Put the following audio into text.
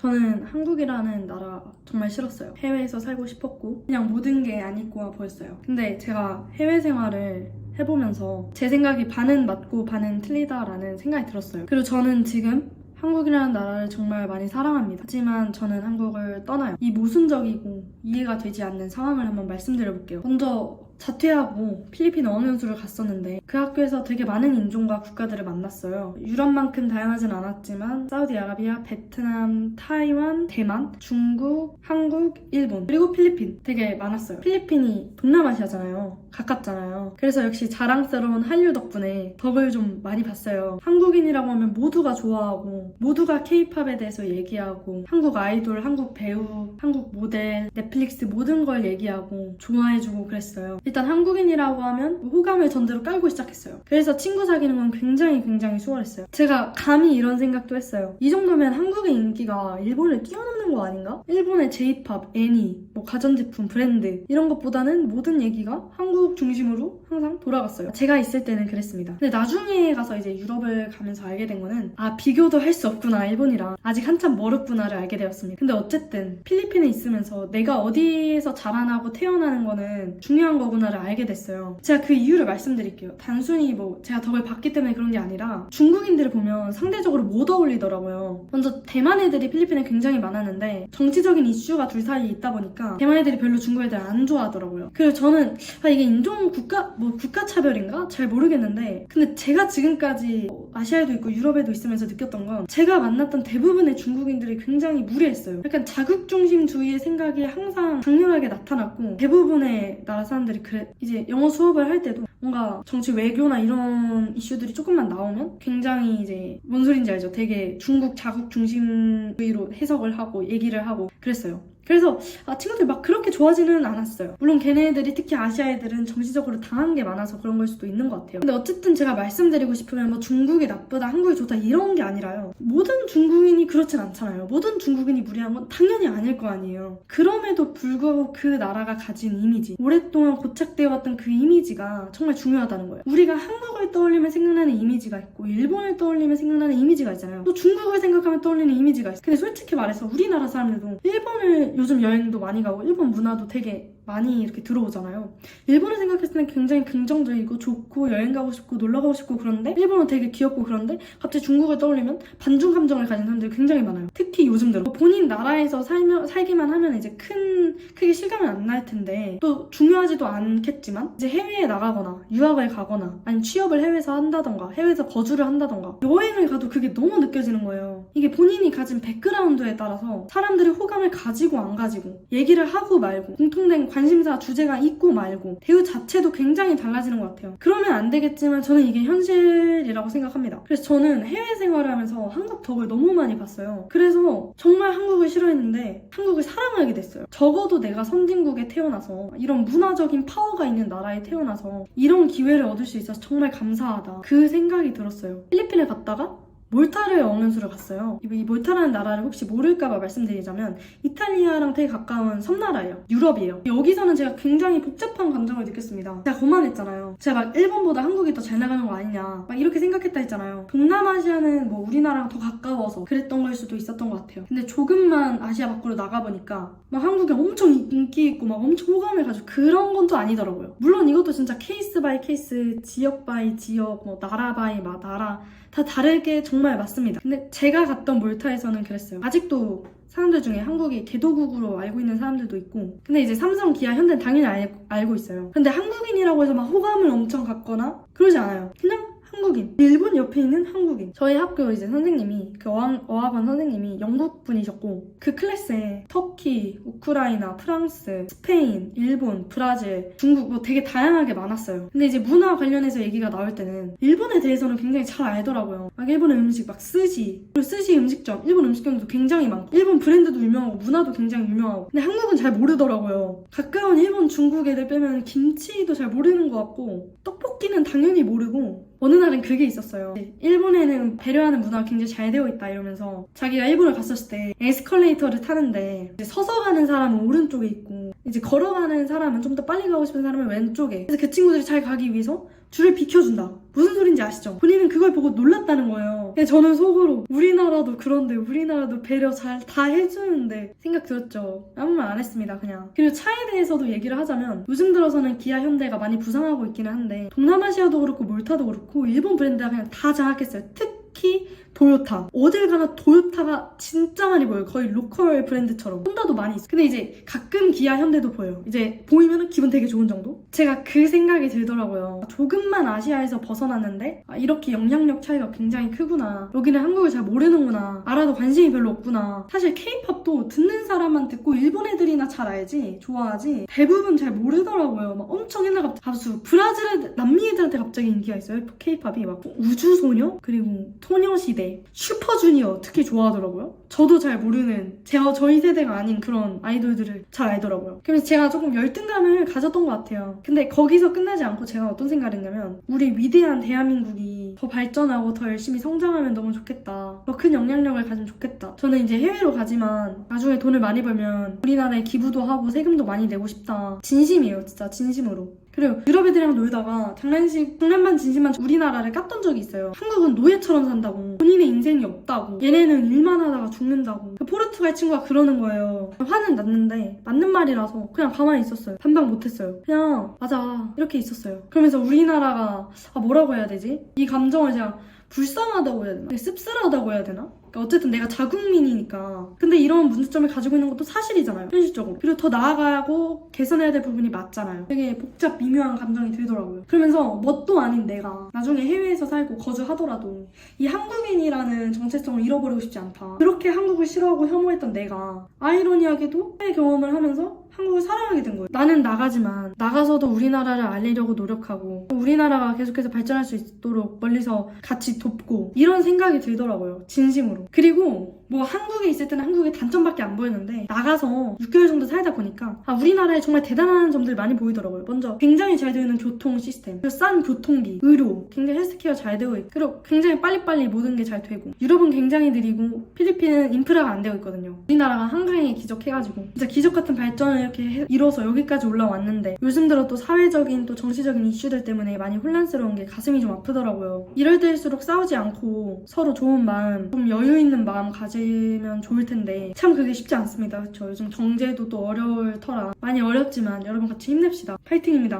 저는 한국이라는 나라 정말 싫었어요. 해외에서 살고 싶었고 그냥 모든 게안 있고 보였어요. 근데 제가 해외 생활을 해보면서 제 생각이 반은 맞고 반은 틀리다라는 생각이 들었어요. 그리고 저는 지금 한국이라는 나라를 정말 많이 사랑합니다. 하지만 저는 한국을 떠나요. 이 모순적이고 이해가 되지 않는 상황을 한번 말씀드려 볼게요. 먼저 자퇴하고 필리핀 어학연수를 갔었는데 그 학교에서 되게 많은 인종과 국가들을 만났어요. 유럽만큼 다양하진 않았지만 사우디아라비아, 베트남, 타이완, 대만, 중국, 한국, 일본 그리고 필리핀 되게 많았어요. 필리핀이 동남아시아잖아요. 가깝잖아요. 그래서 역시 자랑스러운 한류 덕분에 덕을 좀 많이 봤어요. 한국인이라고 하면 모두가 좋아하고 모두가 케이팝에 대해서 얘기하고 한국 아이돌, 한국 배우, 한국 모델, 넷플릭스 모든 걸 얘기하고 좋아해주고 그랬어요. 일단 한국인이라고 하면 호감을 전대로 깔고 시작했어요. 그래서 친구 사귀는 건 굉장히 굉장히 수월했어요. 제가 감히 이런 생각도 했어요. 이 정도면 한국의 인기가 일본을 뛰어넘는 거 아닌가? 일본의 J-팝, 애니, 뭐 가전제품, 브랜드 이런 것보다는 모든 얘기가 한국 중심으로 항상 돌아갔어요. 제가 있을 때는 그랬습니다. 근데 나중에 가서 이제 유럽을 가면서 알게 된 거는 아 비교도 할 수 없구나 일본이랑 아직 한참 멀었구나를 알게 되었습니다. 근데 어쨌든 필리핀에 있으면서 내가 어디에서 자라나고 태어나는 거는 중요한 거구나 를 알게 됐어요. 제가 그 이유를 말씀드릴게요. 단순히 뭐 제가 덕을 봤기 때문에 그런 게 아니라 중국인들을 보면 상대적으로 못 어울리더라고요. 먼저 대만 애들이 필리핀에 굉장히 많았는데 정치적인 이슈가 둘 사이에 있다 보니까 대만 애들이 별로 중국 애들 안 좋아하더라고요. 그리고 저는 아 이게 인종 국가 뭐 국가 차별인가 잘 모르겠는데 근데 제가 지금까지 뭐 아시아에도 있고 유럽에도 있으면서 느꼈던 건 제가 만났던 대부분의 중국인들이 굉장히 무례했어요. 약간 자국 중심주의의 생각이 항상 강렬하게 나타났고 대부분의 나라 사람들이 그래 이제 영어 수업을 할 때도 뭔가 정치 외교나 이런 이슈들이 조금만 나오면 굉장히 이제 뭔 소린지 알죠? 되게 중국 자국 중심주의로 해석을 하고 얘기를 하고 그랬어요. 그래서 아, 친구들이 막 그렇게 좋아하지는 않았어요. 물론 걔네들이 특히 아시아 애들은 정치적으로 당한 게 많아서 그런 걸 수도 있는 것 같아요. 근데 어쨌든 제가 말씀드리고 싶으면 뭐 중국이 나쁘다, 한국이 좋다 이런 게 아니라요. 모든 중국인이 그렇진 않잖아요. 모든 중국인이 무리한 건 당연히 아닐 거 아니에요. 그럼에도 불구하고 그 나라가 가진 이미지, 오랫동안 고착되어 왔던 그 이미지가 정말 중요하다는 거예요. 우리가 한국을 떠올리면 생각나는 이미지가 있고 일본을 떠올리면 생각나는 이미지가 있잖아요. 또 중국을 생각하면 떠올리는 이미지가 있어요. 근데 솔직히 말해서 우리나라 사람들도 일본을 요즘 여행도 많이 가고 일본 문화도 되게 많이 이렇게 들어오잖아요. 일본을 생각했을 때는 굉장히 긍정적이고 좋고 여행 가고 싶고 놀러 가고 싶고 그런데 일본은 되게 귀엽고 그런데 갑자기 중국을 떠올리면 반중 감정을 가진 사람들이 굉장히 많아요. 특히 요즘 들어 본인 나라에서 살면 살기만 하면 이제 큰 크게 실감이 안날 텐데 또 중요하지도 않겠지만 이제 해외에 나가거나 유학을 가거나 아니면 취업을 해외에서 한다던가 해외에서 거주를 한다던가 여행을 가도 그게 너무 느껴지는 거예요. 이게 본인이 가진 백그라운드에 따라서 사람들이 호감을 가지고 안 가지고 얘기를 하고 말고 공통된 관 심사 주제가 있고 말고 대우 자체도 굉장히 달라지는 것 같아요. 그러면 안 되겠지만 저는 이게 현실이라고 생각합니다. 그래서 저는 해외 생활을 하면서 한국 덕을 너무 많이 봤어요. 그래서 정말 한국을 싫어했는데 한국을 사랑하게 됐어요. 적어도 내가 선진국에 태어나서 이런 문화적인 파워가 있는 나라에 태어나서 이런 기회를 얻을 수 있어서 정말 감사하다. 그 생각이 들었어요. 필리핀에 갔다가 몰타르에 어학연수를 갔어요. 이 몰타라는 나라를 혹시 모를까봐 말씀드리자면 이탈리아랑 되게 가까운 섬나라예요. 유럽이에요. 여기서는 제가 굉장히 복잡한 감정을 느꼈습니다. 제가 거만했잖아요. 제가 막 일본보다 한국이 더 잘 나가는 거 아니냐 막 이렇게 생각했다 했잖아요. 동남아시아는 뭐 우리나라랑 더 가까워서 그랬던 걸 수도 있었던 것 같아요. 근데 조금만 아시아 밖으로 나가보니까 막 한국이 엄청 인기 있고 막 엄청 호감을 가지고 그런 건 또 아니더라고요. 물론 이것도 진짜 케이스 바이 케이스, 지역 바이 지역, 뭐 나라 바이 막 나라 다 다르게 정말 맞습니다. 근데 제가 갔던 몰타에서는 그랬어요. 아직도 사람들 중에 한국이 개도국으로 알고 있는 사람들도 있고 근데 이제 삼성, 기아, 현대는 당연히 알, 알고 있어요. 근데 한국인이라고 해서 막 호감을 엄청 갖거나 그러지 않아요. 그냥 한국인. 일본 옆에 있는 한국인. 저희 학교 이제 선생님이 그 어학, 어학원 선생님이 영국 분이셨고 그 클래스에 터키, 우크라이나, 프랑스, 스페인, 일본, 브라질, 중국 뭐 되게 다양하게 많았어요. 근데 이제 문화 관련해서 얘기가 나올 때는 일본에 대해서는 굉장히 잘 알더라고요. 막 일본의 음식 막 스시 그리고 스시 음식점 일본 음식점도 굉장히 많고 일본 브랜드도 유명하고 문화도 굉장히 유명하고 근데 한국은 잘 모르더라고요. 가까운 일본, 중국 애들 빼면 김치도 잘 모르는 것 같고 떡볶이는 당연히 모르고 어느 날은 그게 있었어요. 일본에는 배려하는 문화가 굉장히 잘 되어 있다 이러면서 자기가 일본을 갔었을 때 에스컬레이터를 타는데 서서 가는 사람은 오른쪽에 있고 이제 걸어가는 사람은 좀 더 빨리 가고 싶은 사람은 왼쪽에 그래서 그 친구들이 잘 가기 위해서 줄을 비켜준다. 무슨 소린지 아시죠? 본인은 그걸 보고 놀랐다는 거예요. 저는 속으로 우리나라도 그런데 우리나라도 배려 잘 다 해주는데 생각 들었죠. 아무 말 안 했습니다. 그냥. 그리고 차에 대해서도 얘기를 하자면 요즘 들어서는 기아 현대가 많이 부상하고 있기는 한데 동남아시아도 그렇고 몰타도 그렇고 일본 브랜드가 그냥 다 장악했어요. 특히 도요타. 어딜 가나 도요타가 진짜 많이 보여요. 거의 로컬 브랜드처럼. 혼다도 많이 있어요. 근데 이제 가끔 기아 현대도 보여요. 이제 보이면 기분 되게 좋은 정도? 제가 그 생각이 들더라고요. 조금만 아시아에서 벗어났는데 아, 이렇게 영향력 차이가 굉장히 크구나. 여기는 한국을 잘 모르는구나. 알아도 관심이 별로 없구나. 사실 케이팝도 듣는 사람만 듣고 일본 애들이나 잘 알지 좋아하지 대부분 잘 모르더라고요. 막 엄청 옛날 갑자기 가수 브라질 애들, 남미 애들한테 갑자기 인기가 있어요. 케이팝이 막 우주소녀 그리고 소녀시대 슈퍼주니어 특히 좋아하더라고요. 저도 잘 모르는 제가 저희 세대가 아닌 그런 아이돌들을 잘 알더라고요. 그래서 제가 조금 열등감을 가졌던 것 같아요. 근데 거기서 끝나지 않고 제가 어떤 생각을 했냐면 우리 위대한 대한민국이 더 발전하고 더 열심히 성장하면 너무 좋겠다. 더 큰 영향력을 가지면 좋겠다. 저는 이제 해외로 가지만 나중에 돈을 많이 벌면 우리나라에 기부도 하고 세금도 많이 내고 싶다. 진심이에요, 진짜 진심으로. 그리고 유럽 애들이랑 놀다가 장난식, 장난반 진심만 우리나라를 깠던 적이 있어요. 한국은 노예처럼 산다고. 본인의 인생이 없다고. 얘네는 일만 하다가 죽는다고. 그 포르투갈 친구가 그러는 거예요. 화는 났는데 맞는 말이라서 그냥 가만히 있었어요. 반박 못했어요. 그냥 맞아 이렇게 있었어요. 그러면서 우리나라가 아 뭐라고 해야 되지? 이 감정을 제가 불쌍하다고 해야 되나? 씁쓸하다고 해야 되나? 그러니까 어쨌든 내가 자국민이니까. 근데 이런 문제점을 가지고 있는 것도 사실이잖아요. 현실적으로. 그리고 더 나아가고 개선해야 될 부분이 맞잖아요. 되게 복잡 미묘한 감정이 들더라고요. 그러면서 뭣도 아닌 내가 나중에 해외에서 살고 거주하더라도 이 한국인이라는 정체성을 잃어버리고 싶지 않다. 그렇게 한국을 싫어하고 혐오했던 내가 아이러니하게도 해외 경험을 하면서 한국을 사랑하게 된 거예요. 나는 나가지만 나가서도 우리나라를 알리려고 노력하고 우리나라가 계속해서 발전할 수 있도록 멀리서 같이 돕고 이런 생각이 들더라고요. 진심으로. 그리고 뭐 한국에 있을 때는 한국의 단점밖에 안 보였는데 나가서 6개월 정도 살다 보니까 아 우리나라에 정말 대단한 점들이 많이 보이더라고요. 먼저 굉장히 잘 되어 있는 교통 시스템, 싼 교통비, 의료, 굉장히 헬스케어 잘 되어 있고 그리고 굉장히 빨리빨리 모든 게 잘 되고 유럽은 굉장히 느리고 필리핀은 인프라가 안 되어 있거든요. 우리나라가 한강에 기적해가지고 진짜 기적 같은 발전을 이렇게 해- 이뤄서 여기까지 올라왔는데 요즘 들어 또 사회적인 또 정치적인 이슈들 때문에 많이 혼란스러운 게 가슴이 좀 아프더라고요. 이럴 때일수록 싸우지 않고 서로 좋은 마음, 좀 여유 있는 마음 가지 면 좋을 텐데 참 그게 쉽지 않습니다. 그렇죠? 요즘 경제도 또 어려울 터라 많이 어렵지만 여러분 같이 힘냅시다. 파이팅입니다.